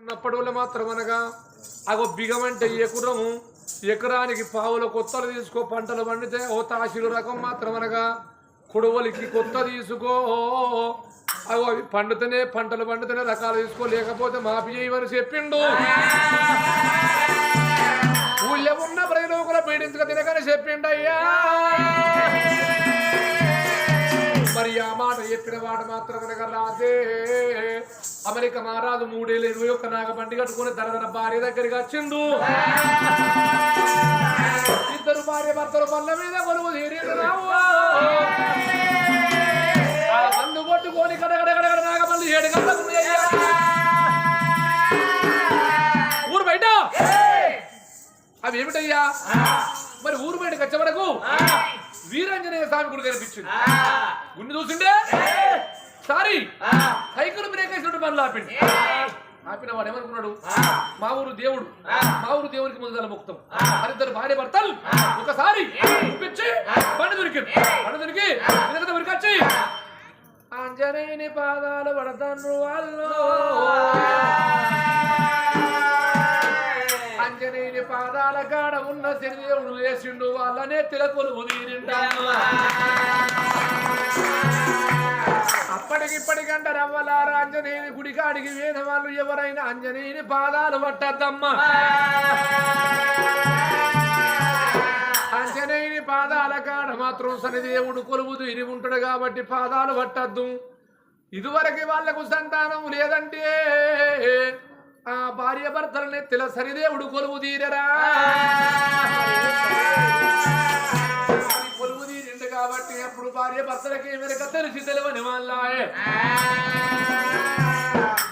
ఉన్నప్పటి మాత్రం అనగా అగో బిగమంటే ఎకురము ఎకరానికి పావుల కొత్తలు తీసుకో పంటలు పండితే ఓ తాసిలు రకం మాత్రం అనగా కుడవలికి కొత్త తీసుకో. అగో అవి పండుతనే పంటలు పండుతనే రకాలు తీసుకో లేకపోతే మాఫీ చేయమని చెప్పిండు. ఊళ్ళో ఉన్న ప్రజలు కూడా పీడించక తినకని చెప్పిండు అయ్యా మరి ఆ మాట చెప్పిన వాడు మాత్రం అనగా రాదే అమెరికా మహారాజు మూడేళ్ళు ఇరవై ఒక్క నాగ బండి కట్టుకుని తన భార్య దగ్గరికి వచ్చిండు. ఇద్దరు భార్య భర్తలు పళ్ళ మీద కొలువు తీరిండు రావు. కొట్టుకొని కడగడగడగడ నాగమల్లి ఏడు గంటలకు. ఊరు బయట? అవి ఏమిటయ్యా? మరి ఊరు బయటకు వచ్చే వరకు వీరాంజనేయ స్వామి గుడి కనిపించింది. గుండె చూసిండే సారీ. సైకిల్ బ్రేక్ వేసినట్టు పనులు ఆపిండి. ఆపిన వాడు ఏమనుకున్నాడు మా ఊరు దేవుడు. మా ఊరు దేవుడికి ముందు మొక్తం. మరిద్దరు భార్య భర్తలు. ఒకసారి చూపించి బండి దొరికింది. బండి దొరికి వెనక దొరికొచ్చి ఆంజనేయుని పాదాలు పడతాను వాళ్ళు. ఆంజనేయుని పాదాల కాడ ఉన్న శనిదేవుడు వేసిండు వాళ్ళనే తిలకొలు ముదిరిండాను అప్పటికిప్పటికంట రవ్వలారా ఆంజనేయుని గుడి కాడికి వేన వాళ్ళు ఎవరైనా అంజనేయుని పాదాలు పట్టద్దమ్మా. అంజనేయుని పాదాల కాడ మాత్రం శనిదేవుడు కొలువుదు ఇది ఉంటాడు కాబట్టి పాదాలు పట్టద్దు. ఇదివరకు వాళ్ళకు సంతానం లేదంటే ఆ భార్య భర్తలనే తెల సరిదేవుడు కొలువు తీరరా. అప్పుడు భార్య భర్తలకి వెనక తెలిసి తెలియని వాళ్ళాయే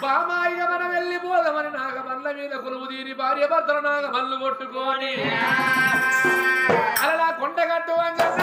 బామాయిగా మనం వెళ్ళిపోదామని నాగమల్ల మీద కొలువు తీరి భార్య భర్తలు నాగమల్లు కొట్టుకొని. అలా కొండగట్టు అంజన్న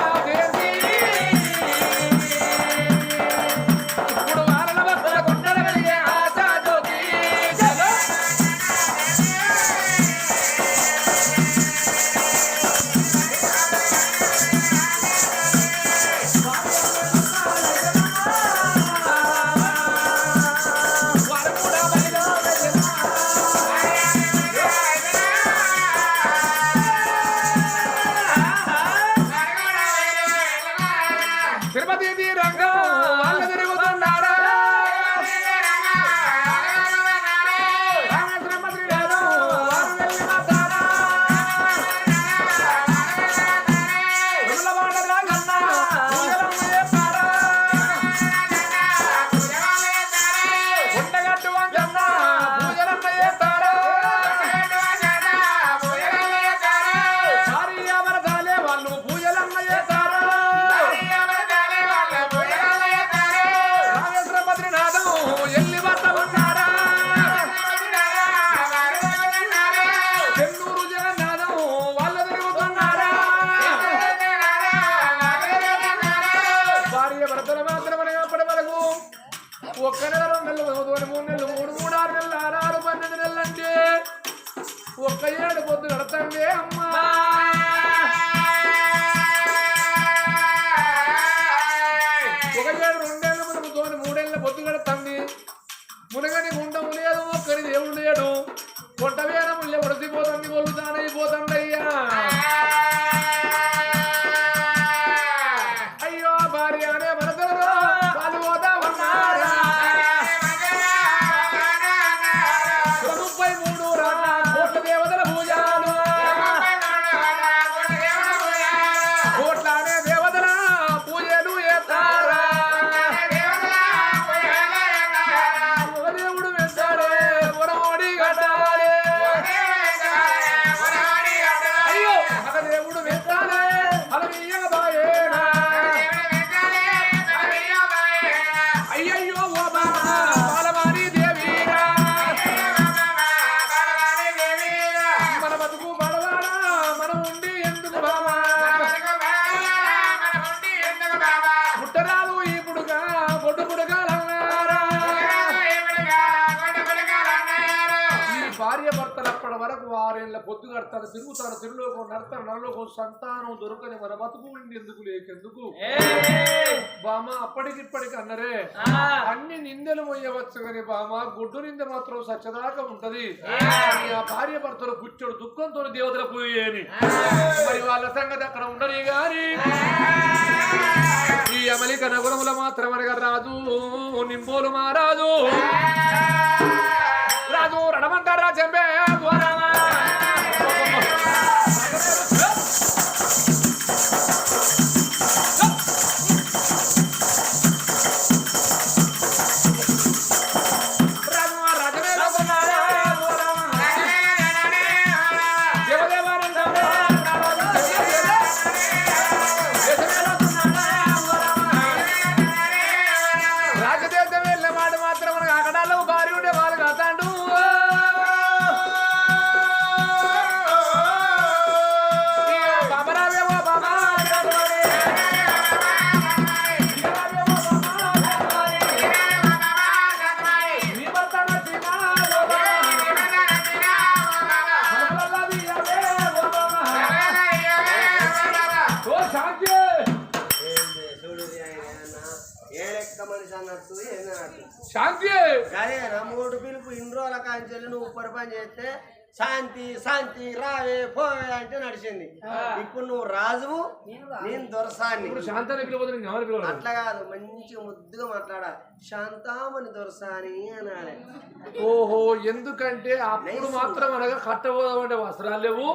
భార్య భర్తలు అప్పటి వరకు వారేళ్ళ పొద్దు కడతారు తిరుగుతారు తిరుగులోకం నడతారు నరలోకం సంతానం దొరకని మన బతుకు ఎందుకు లేకెందుకు? బామ అప్పటికిప్పటికి అన్నరే అన్ని నిందలు మొయ్యవచ్చు కానీ బామ గుడ్డు నింద మాత్రం సచ్చదాకా ఉంటది. ఆ! భార్య భర్తలు కూర్చోడు దుఃఖంతో దేవతల పూయని. మరి వాళ్ళ సంగతి అక్కడ ఉండని గాని ఈ అమలిక నగరముల మాత్రం అనగా రాజు నింబోలు మారాజు నడమంటారా రణమంటారా శాంతి శాంతి రావే పోవే అంటే నడిచింది. ఇప్పుడు నువ్వు రాజువు నేను దొరసాన్ని అట్లా కాదు మంచి ముద్దుగా మాట్లాడాలి శాంతామని దొరసాని అనాలి. ఓహో ఎందుకంటే అప్పుడు మాత్రం అనగా కట్టబోదామంటే వస్త్రాలు లేవు.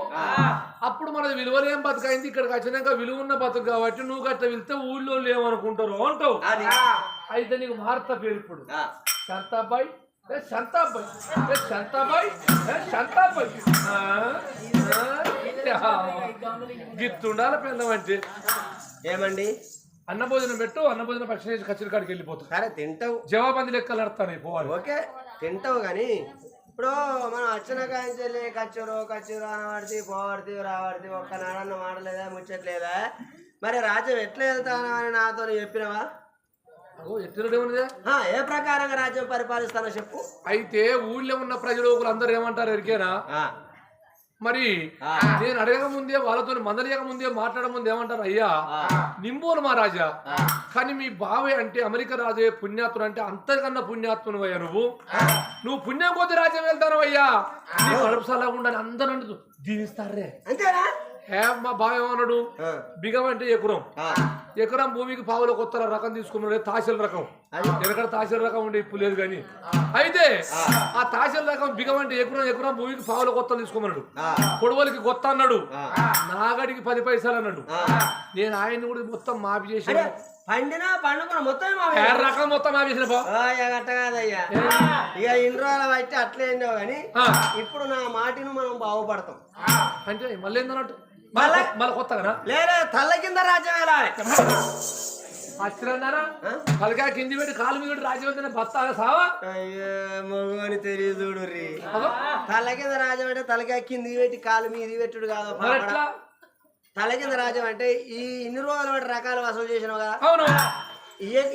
అప్పుడు మనది విలువలేం బతుకైంది ఇక్కడికి వచ్చినాక విలువ ఉన్న బతుకు కాబట్టి నువ్వు గట్ట వెళ్తే ఊళ్ళో లేవనుకుంటారు అంటావు? అది. అయితే నీకు మారుతా పేరు ఇప్పుడు. శాంతాబాయ్ శాంతాబాయ్ శాంతాబాయ్ శాంతాబాయ్. గిత్తుండాల అంటే. ఏమండి? అన్న భోజనం పెట్టు అన్న భోజనం పక్షి కచ్చిరి కాడికి వెళ్ళిపోతావు. సరే తింటావు. జవాబంది లెక్కలు ఆడతాను పోవాలి. ఓకే తింటావు కానీ ఇప్పుడు మనం వచ్చిన కాంచెల్లి కచ్చరు కచ్చరు అనబడితే పోవడితే రావడితే ఒక్క నాడన్న మాడలేదా ముచ్చట్లేదా? మరి రాజ్యం ఎట్లా వెళ్తాను అని నాతో చెప్పినవా? ఏ ప్రకారంగా రాజ్యం పరిపాలిస్తానో చెప్పు. అయితే ఊళ్ళో ఉన్న ప్రజలు అందరూ ఏమంటారు ఎరికేనా? మరి. నేను అడగక ముందే వాళ్ళతో మందలియక ముందే మాట్లాడక ముందే ఏమంటారు? అయ్యా. నింబోలు మా రాజా. కానీ మీ బావే అంటే అమెరికా రాజే పుణ్యాత్ముడు అంటే అంతకన్నా పుణ్యాత్ముడు అయ్యా నువ్వు నువ్వు పుణ్యం కొద్ది రాజ్యం వెళ్తాను అయ్యా నీ కడుపు సల్లగా అందరూ అంటూ దీవిస్తారే అంతేనా? మా బావ ఏమన్నాడు? బిగం అంటే ఎకురం. ఎకరం భూమికి పావులో కొత్త రకం తీసుకున్నాడు తాసిల రకం. ఎక్కడ తాసిల రకం ఉండే ఇప్పుడు లేదు కానీ. అయితే ఆ. తాసిల రకం బిగం అంటే ఎకరం ఎకరం భూమికి పావుల కొత్త తీసుకోమన్నాడు ఆ, కొడవలికి కొత్త అన్నాడు. నాగడికి పది పైసలు అన్నాడు. నేను ఆయన్ని కూడా మొత్తం మాఫీ చేసి అంటే పండినా పండుకున్న మొత్తం రకం మొత్తం ఇక అట్ట కాదయ్యా. ఇక ఇన్ని రోజులు బట్టి అట్లే కానీ. ఇప్పుడు నా మాటిని మనం బాగుపడతాం. అంటే మళ్ళీ ఏందన్నట్టు? మళ్ళీ మళ్ళీ కొత్తగానా? లేలే తల్ల కింద రాజ్యం ఆ? పలకా కింది పెట్టి కాలు మీద పెట్టి రాజ్యం బత్తా సావా? మగని తెలియదు రీ తల కింద రాజ్యం అంటే తలకాయ కింది పెట్టి కాలు మీది పెట్టుడు కాదు తల కింద రాజ్యం అంటే ఈ ఇన్ని రోజులు రకాలు వసూలు చేసినావు కదా. అవును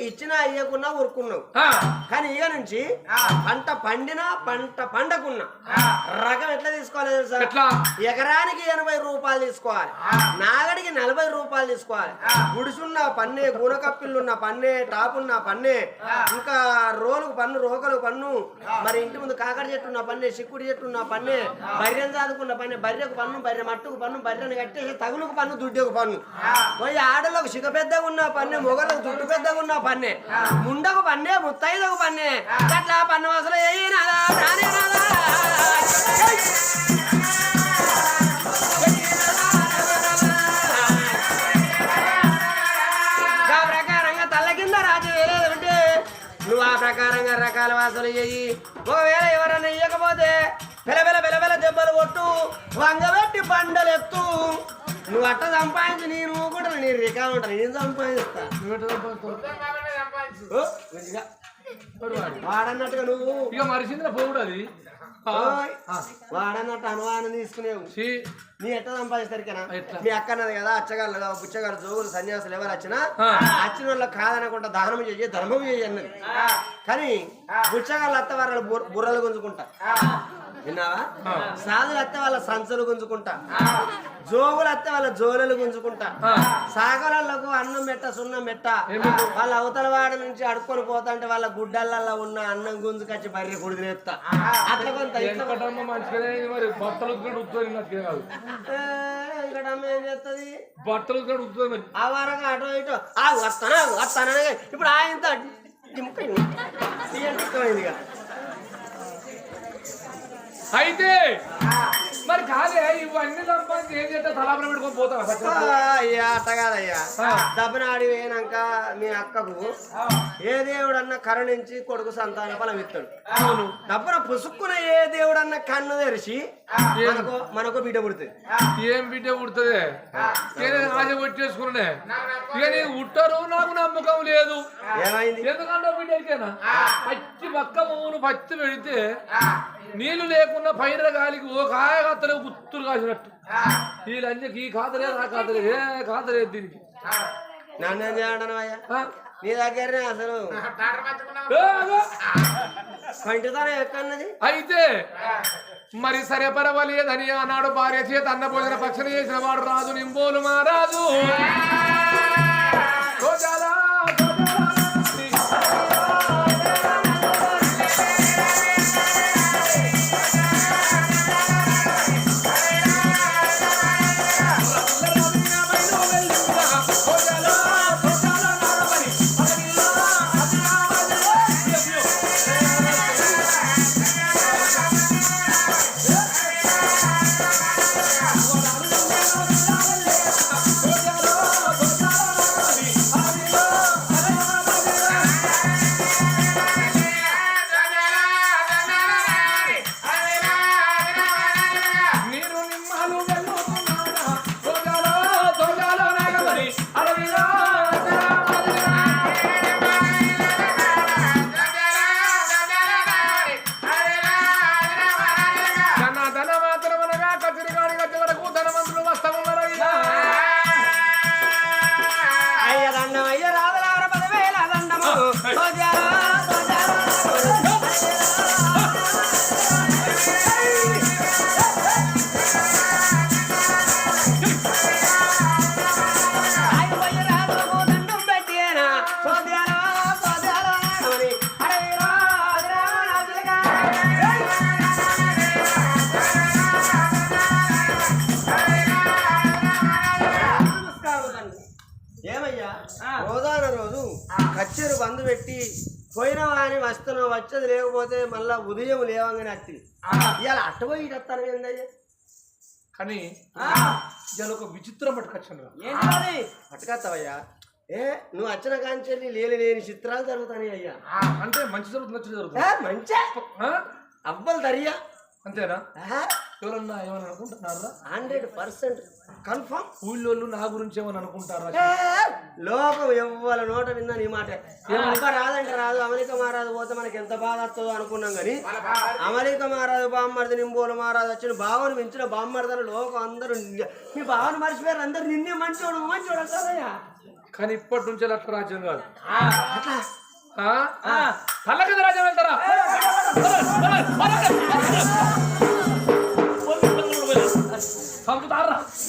ఇచ్చినా ఇయ్యకున్నా ఊరుకున్నావు. ఆ, కానీ ఇక నుంచి పంట పండినా పంట పండకున్నా. రకం ఎట్లా తీసుకోవాలి తెలుసా? ఎకరానికి ఎనభై రూపాయలు తీసుకోవాలి. నాగడికి నలభై రూపాయలు తీసుకోవాలి. గుడిసున్న పన్నే గూనకప్పిళ్ళున్న పన్నే టాపున్న పన్నే ఇంకా రోలుకు పన్ను రోకలకు పన్ను మరి ఇంటి ముందు కాకర చెట్టు ఉన్న పన్నే చిక్కుడు చెట్టు ఉన్న పన్నే బర్రెను చాదుకున్న పన్నే బర్రెకు పన్ను బర్రె మట్టుకు పన్ను బర్రెను కట్టేసి తగులుకు పన్ను దుడ్డకు పన్ను. పోయి ఆడలకు సిగ పెద్దగా ఉన్న పన్నే మొగలకు జుట్టు పెద్దగా ఉన్న పన్నే. ముండకు పన్నే ముత్తైదకు పన్నే. అట్లా పన్ను అసలు ఆ ప్రకారంగా నువ్వు ఆ ప్రకారంగా రకాల వాసలు చెయ్యి ఒకవేళ ఎవరన్నా ఇయ్యకపోతే పిలబెల పిలబెల దెబ్బలు కొట్టు వంగబెట్టి బండలు ఎత్తు నువ్వు అట్ట సంపాదించి నేను కూడా నేను రికాలు ఉంటాను. నేను సంపాదిస్తా. నువ్వెట్లా సంపాదిస్తావు? వాడన్నట్టుగా నువ్వు. ఇక మరిచింది పోవుడు అది. వాడన్నట్టు అనుమానం తీసుకునేవు. నీ ఎట్లా? సంపాదిస్తారు? మీ అక్క అన్నది కదా అచ్చగారు కదా బుచ్చగారు జోగులు సన్యాసులు ఎవరు వచ్చినా. వచ్చిన వాళ్ళకి కాదనకుండా దానం చెయ్యి ధర్మం చెయ్యి అన్నది. కానీ బుచ్చగాళ్ళు అత్త వారు బుర్రలు గుంజుకుంటా. విన్నావా. సాధులు అత్తే వాళ్ళ సంచులు గుంజుకుంటా. జోగులు అత్తే వాళ్ళ జోలలు గుంజుకుంటా. సాగరాలకు అన్నం మెట్ట సున్నం మెట్ట? వాళ్ళ అవతల వాడి నుంచి అడుక్కొని పోతాంటే వాళ్ళ గుడ్డలలో ఉన్న అన్నం గుంజుకొచ్చి బర్రె కుడిదిరేస్తా అట్లా కొంత. వెంకటమ్మ ఏ, చేస్తుంది? బట్టలు ఆ వారంగా అటో ఇటో ఆ వస్తానా వస్తానా ఇప్పుడు ఆయనతో అయితే మరి కాదే ఇవన్నీ అయ్యా అట్ట కాదయ్యా. దెబ్బనాడి పోయినాక మీ అక్కకు ఏ దేవుడన్నా కరుణించి కొడుకు సంతాన ఫలం ఇస్తాడు. అవును. పుసుక్కున ఏ దేవుడన్నా కన్ను తెరిచి మనకు మనకు బిడ్డ పుడుతుంది. ఏం బిడ్డ పుడుతుంది? నేను ఆశ కొట్టేసుకున్నానే? ఇక నీకు ఉట్టరు నాకు నమ్మకం లేదు. ఏమైంది? ఎందుకంటే బిడ్డకేనా పచ్చి పక్క మూను పచ్చి పెడితే నీళ్ళు లేకుండా పైన గాలికి ఓ కాయ కాతలే గుత్తులు కాసినట్టు. వీళ్ళందరికి ఈ కాతలే నా కాతలే ఏ కాతలే దీనికి. ఆ? నీ దగ్గరనే అసలు. పంటితనం ఎక్కన్నది? అయితే మరి సరే పర్వాలేదని ఆనాడు భార్య చేత అన్న భోజన పక్షణ చేసిన వాడు రాజు నింబోలు మా రాజు రోజాన రోజు కచ్చేరు బంద్ పెట్టి పోయిన వాని వస్తున్నావు వచ్చేది లేకపోతే మళ్ళా ఉదయం లేవంగానే అత్తి. ఇవాళ అట్టపోయి ఇటు వస్తారు ఏందయ్యా? కానీ ఇవాళ ఒక విచిత్రం పట్టుకొచ్చాను ఏంటది పట్టుకొస్తావయ్యా? ఏ నువ్వు వచ్చిన కాంచెల్లి లేని లేని చిత్రాలు జరుగుతాయి అయ్యా అంటే మంచి జరుగుతుంది మంచి ఏ, జరుగుతుంది మంచిగా ఆ? అవ్వలు దరియా? అంతేనా? ఎవరన్నా ఏమని అనుకుంటున్నారా హండ్రెడ్ పర్సెంట్ కన్ఫర్మ్ ఊళ్ళోళ్ళు నా గురించి ఏమని అనుకుంటారా లోకం ఎవ్వల నోట విన్నా నీ మాట అమెరికా రాదంటే రాదు అమెరికా మారాదు పోతే మనకి ఎంత బాధ వస్తుందో అనుకున్నాం కానీ అమెరికా మారాదు బామ్మర్ది నింబోలు మారాదు వచ్చిన బావను మించిన బామ్మర్దని లోకం అందరూ మీ బావను మర్చిపోయారు అందరు నిన్నే మంచోడు మంచోడు అంటారయ్యా కానీ ఇప్పటి నుంచి అట్లా రాజ్యం కాదు అట్లా కింద రాజ్యం వెళ్తారా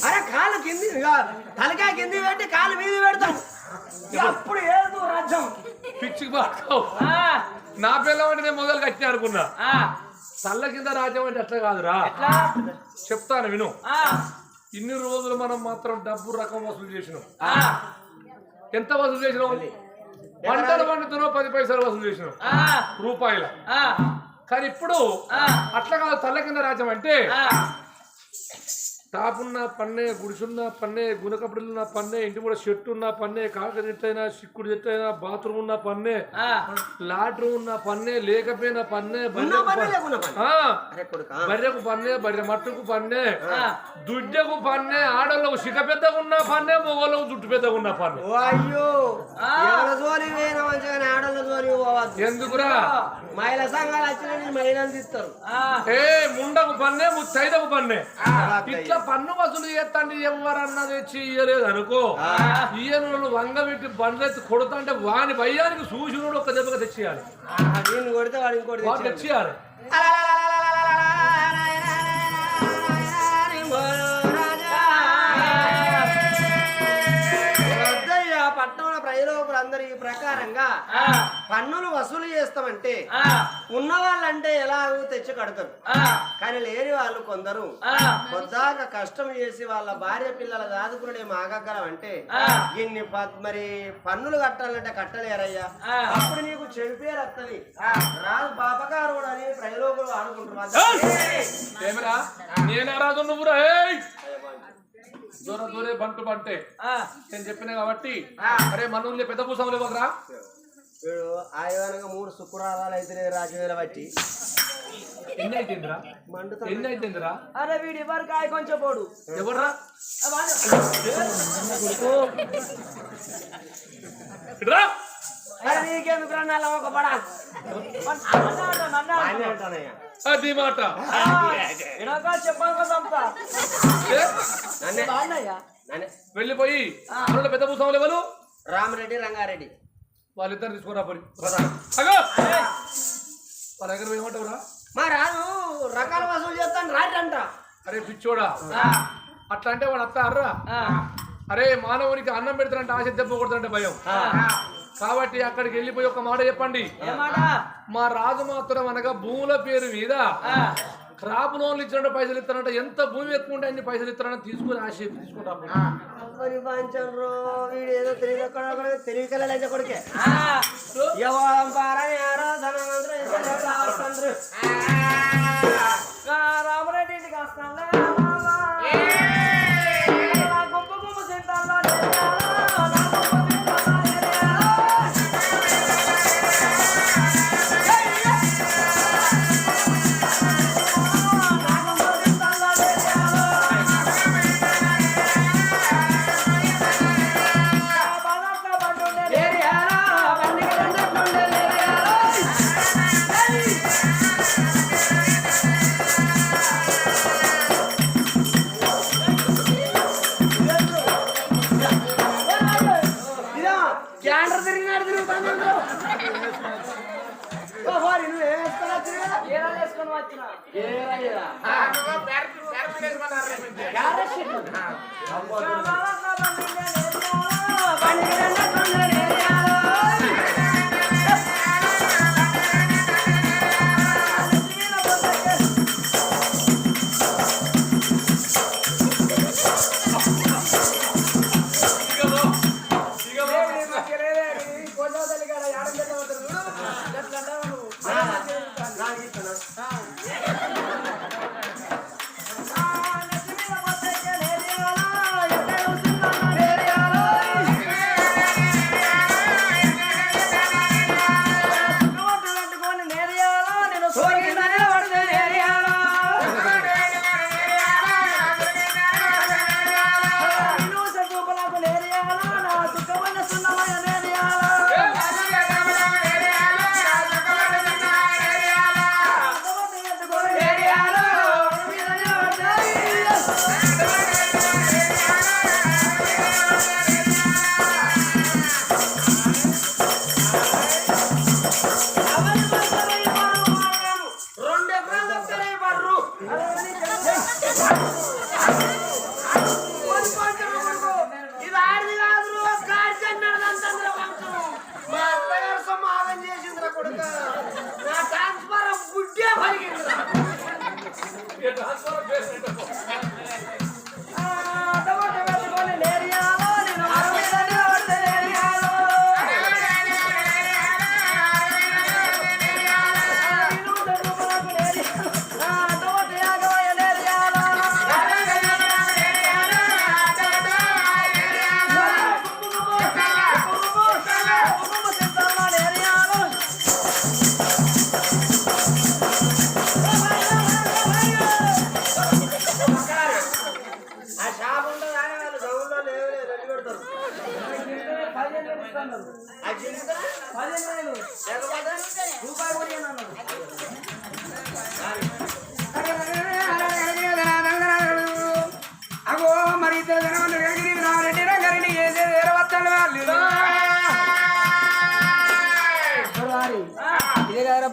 అరే కాలు కింది తలకాయ కింది పెట్టి కాలు మీది పెడతాం. అప్పుడు ఏదో రాజ్యం. పిచ్చికి నా పిల్ల అంటే నేను మొదలు కట్టిన అనుకున్నా. చల్ల కింద రాజ్యం అంటే అట్లా కాదురా. చెప్తాను విను. ఇన్ని రోజులు మనం మాత్రం డబ్బు రకం వసూలు చేసినాం. ఎంత వసూలు చేసినాం? పంటలు పండుతున్నావు పది పైసలు వసూలు చేసినాం. రూపాయల. కానీ ఇప్పుడు అట్లా కాదు తల్ల కింద రాజ్యం అంటే టాపున్న పన్నే గుడిసున్న పన్నే గుణకపడున్న పన్నే ఇంటి కూడా చెట్టు ఉన్న పన్నే కాక చెట్టైనా సిక్కుడు చెట్టైనా బాత్రూమ్ ఉన్న పన్నే లాట్రూమ్ ఉన్న పన్నే లేకపోయిన పన్నే బర్రెకు పన్నే బర్రె మట్టుకు పన్నే దుడ్డకు పన్నే ఆడోళ్ళకు సిగ పెద్దగా ఉన్న పన్నే మొగోళ్ళకు జుట్టు పెద్దగా ఉన్న పన్నే. అయ్యో. ఎందుకురా? మహిళా సంఘాలు వచ్చిన మహిళలు తీస్తారు. ఏ ముండకు పన్నే ముత్తైదకు పన్నే. ఇట్లా పన్ను వసూలు చేస్తాండి ఎవరన్నా తెచ్చి ఇయ్యలేదు అనుకో ఈయన వంగ పెట్టి బండ్లెత్తి కొడుతుంటే వాని భయానికి సూచనుడు ఒక దెబ్బగా తెచ్చియాలి కొడితే వాడు ఇంకోటి. తెచ్చియాలి ఐరోపులందరూ ఈ ప్రకారంగా పన్నులు వసూలు చేస్తామంటే ఉన్న వాళ్ళంటే ఎలా తెచ్చి కడతారు. కానీ లేని వాళ్ళు కొందరు కొద్దాక కష్టం చేసి వాళ్ళ భార్య పిల్లల దాదుకునే మాగగలం అంటే ఇన్ని మరి పన్నులు కట్టాలంటే కట్టలేరయ్యా. అప్పుడు నీకు చెవిపే రత్తది రాదు బాబగారు కూడా అని ప్రయోగులు అనుకుంటున్నారు నువ్వు దూర దూరే బంటు బంటే. నేను చెప్పిన కాబట్టి. అరే మనూర్లే పెద్ద పూసములు ఇవ్వకరా వీడు ఆయనగా మూడు శుక్రవారాలు అయితే రాజవేల బట్టి మండుతా అరే వీడి వరకు ఆయ కొంచెం పోడు. ఎవర్రా. అరే నీకెందుకు రా ఒక అది మాట. వెళ్ళిపోయి పెద్ద పూసములు ఎవరు? రామరెడ్డి రంగారెడ్డి. వాళ్ళిద్దరు తీసుకురా. అగో! వాళ్ళ దగ్గర ఏమంటావురా? మా రాజు రకాల వసూలు చేస్తాను రాజు అంట అరే పిచ్చోడా. అట్లా అంటే వాడు అత్త అర్రా? అరే మానవునికి అన్నం పెడతానంటే ఆశ దెబ్బ భయం. కాబట్టి అక్కడికి వెళ్ళిపోయి ఒక మాట చెప్పండి. మా రాజు మాత్రం అనగా భూముల పేరు మీద క్రాప్ లోన్లు ఇచ్చినట్టు పైసలు ఇస్తారంట ఎంత భూమి ఎక్కువ ఉంటే అన్ని పైసలు ఇస్తారని తీసుకుని ఆశ తీసుకుంటాం మరి పంచండ్రో వీడు ఏదో తెలివి తెలివి కలలేదు కొడుకే. ఆరో ధనవంతుడు ఇద్దరు వచ్చిన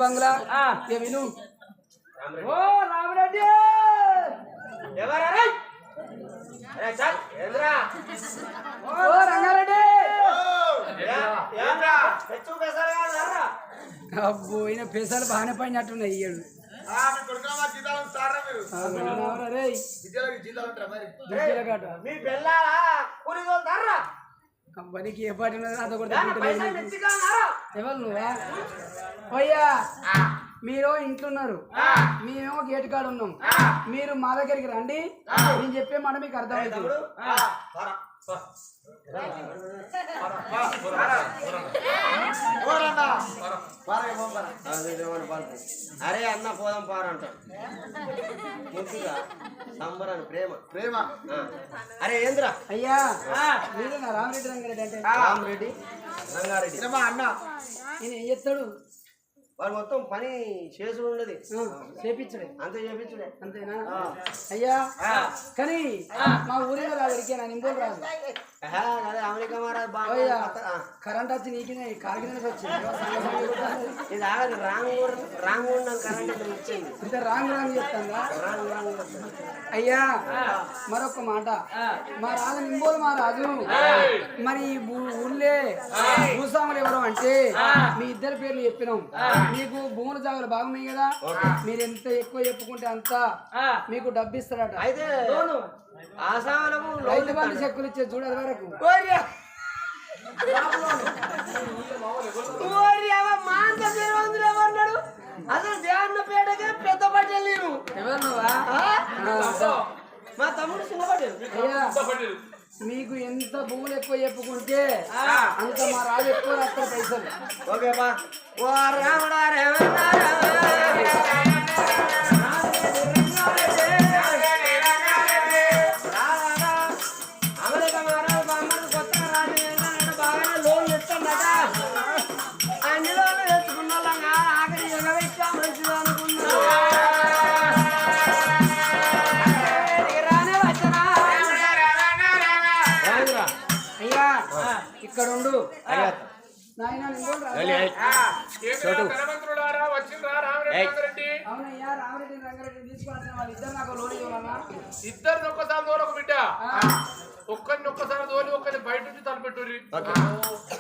బంగ్లా. విను. ఓ రామరెడ్డి! ఎవరారా ఓ రంగారెడ్డి! అబ్బో ఈయన పెసాలు బాగానే పడినట్టున్నాయి ఇయ్యడు జిల్లా ఉంటారా మరి? జిల్లా కంపెనీకి ఏ పాటి ఉన్నది అంత కూడా ఎవరు నువ్వా పోయ్యా మీరు ఇంట్లో ఉన్నారు మేమేమో గేట్ కాడ ఉన్నాం మీరు మా దగ్గరికి రండి నేను చెప్పే మాట మీకు అర్థమవుతుంది అరే అన్న పోదాం పారంట ముద్దుగా సంబరాన్ని ప్రేమ. ప్రేమ. అరే ఏంద్రా? అయ్యా. రామరెడ్డి రంగారెడ్డి అంటే? రామరెడ్డి రంగారెడ్డి. అన్న. నేను ఏం చెప్తాడు వాడు మొత్తం పని చేసుడు ఉండదు చేపించడే. అంత చేపించుడే. అంతేనా అయ్యా కానీ మా ఊరిలో రాదు ఇరికేనా నింబోలు రాదు. అదే అమెరికా మహారాజ్ బాగా కరెంట్ వచ్చి నీకినే కాకినాడ వచ్చింది. ఇది ఆగదు రాంగ్ రాంగ్ ఉండడం కరెంట్ ఇంత రాంగ్ రాంగ్ చెప్తాందా? Wrong wrong. అయ్యా మరొక మాట. మా రాజు నింబోలు మా రాజు. మరి ఊళ్ళే భూస్వాములు ఎవరు అంటే మీ ఇద్దరి పేర్లు చెప్పినాం. మీకు భూముల జాగాలు బాగున్నాయి కదా? మీరు ఎంత ఎక్కువ చెప్పుకుంటే అంత మీకు డబ్బు ఇస్తాడట అయితే రైతు బంధు చెక్కులు ఇచ్చే చూడదు వరకు. అసలు దేవన్న పేటకే పెద్ద పట్టేలు నేను? మా తమ్ముడు చిన్న పట్టేలు మీకు ఎంత భూములు ఎక్కువ చెప్పుకుంటే అంత మా రాజు ఎక్కువ రాస్తారు పైసలు. ఓకే బా. ఓ రాముడా ఇద్దరు ఒక్కసారి తోలకు బిడ్డ. ఒక్కరిని ఒక్కసారి తోలి ఒక్కరిని బయట నుంచి తలపెట్టుర్రి.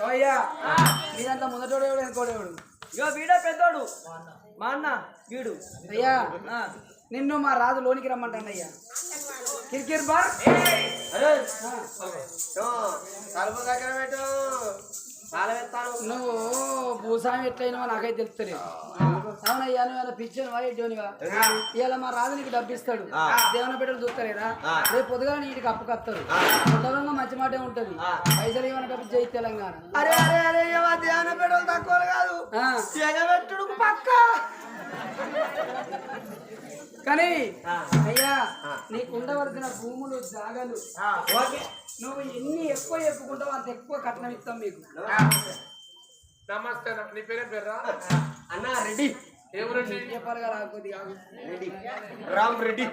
అయ్యా. మీదంతా మొదటోడు ఎవడు వెనుకోడేవాడు ఇగో వీడ పెద్దోడు. మా అన్న వీడు. అయ్యా నిన్ను మా రాజు లోనికి రమ్మంటాను అయ్యా కిరికిర్ బార్ కలుపు దగ్గర పెట్టు. నువ్వు భూస్వామి ఎట్లయినా నాకైతే తెలుస్తలేదు. అవునయ్యా నువ్వు ఏమైనా పిచ్చాను వా ఎడ్డోనివా ఇవాళ మా రాజు నీకు డబ్బు ఇస్తాడు దేవుని బిడ్డలు చూస్తారేరా? రేపు పొద్దుగా నీటికి అప్పు కత్తారు. ఉండడంలో మంచి మాటే ఉంటది. పైసలు ఇవ్వని డబ్బు జై తెలంగాణ. అరే అరే అరే ధ్యాన పెడలు తక్కువ కాదు. పక్క. కానీ అయ్యా నీకు ఉండవలసిన భూములు జాగాలు. ఓకే. నువ్వు ఎన్ని ఎక్కువ చెప్పుకుంటావో అంత ఎక్కువ కట్నం ఇస్తాం మీకు. నమస్తే నీ పేరేం పేర్రా అన్న రెడ్డి. రామ్ రెడ్డి.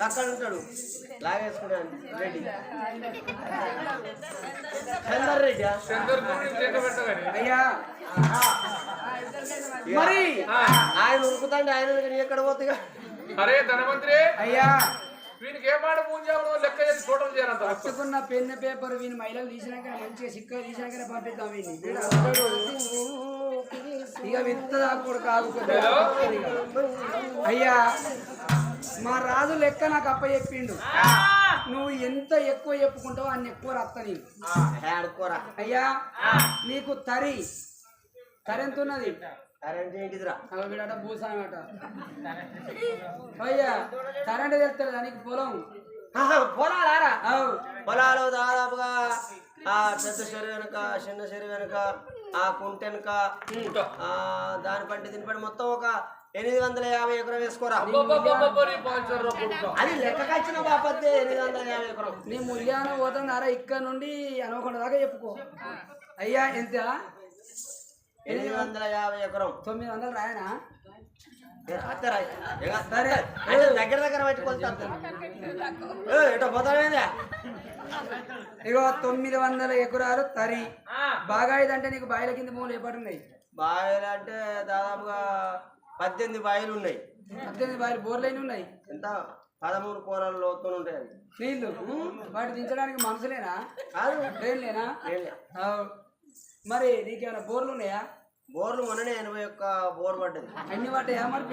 అక్కడ ఉంటాడు. లాగేసుకుంటాడు. రెడ్డి చందర్ రెడ్డి చంద్ర గురించి లెక్క పెట్టగానే అయ్యా. మరి ఆయన ఉరుకుతాండి ఆయన ఎక్కడ పోతుందిగా అరే ధనవంతుడే. అయ్యా. వీనికి ఏ మాట లెక్క చేసి టోటల్ చేయాలంత మొత్తం. పట్టుకున్న పెన్ను పేపర్ వీని మహిళలు తీసినాక మంచిగా సిక్క తీసినాకనే పంపిద్దాం ఇక విత్త దాకుడు కాదు. అయ్యా మా రాజు లెక్క నాకు అప్ప చెప్పిండు. నువ్వు ఎంత ఎక్కువ చెప్పుకుంటావో అన్ని ఎక్కువ రత్త నీకు అయ్యా నీకు తరి. తరి ఎంత ఉన్నది కరెంట్ ఏంటిదిరా అవి వీడట భూసామి అట అయ్యా కరెంట్ తెస్తారు దానికి పొలం. పొలాలారా పొలాలు దాదాపుగా ఆ పెద్ద చెరువు వెనుక చిన్న చెరువు వెనుక ఆ కుంట వెనుక ఆ దాని పంటి దీని పంటి మొత్తం ఒక ఎనిమిది వందల యాభై ఎకరం వేసుకోరా. అది లెక్కకి వచ్చిన బాపత్తే ఎనిమిది వందల యాభై ఎకరం. నీ ముల్యాన పోతున్నారా ఇక్కడ నుండి అనుకోండి దాకా చెప్పుకో. అయ్యా ఎంత? ఎనిమిది వందల యాభై ఎకరం. తొమ్మిది వందలు రాయనా? సరే. దగ్గర దగ్గర పెట్టి కొలుతాను ఎటో పోతానేదా ఇగో తొమ్మిది వందల ఎకరాలు తరి. బాగా ఇదంటే నీకు బాయిల కింద మూలు ఏపడున్నాయి బావిలు అంటే దాదాపుగా పద్దెనిమిది బావిలు ఉన్నాయి. పద్దెనిమిది బాయిలు బోర్లైన ఉన్నాయి? ఎంత? పదమూడు కూరలు లోతు ఉంటాయి. నీళ్ళు వాటి దించడానికి నీళ్ళే. ఆ, మరి నీకేమైనా బోర్లు ఉన్నాయా? బోర్లు మొన్ననే ఎనభై ఒక్క బోర్ పడ్డది. అన్ని పడ్డాయా మరి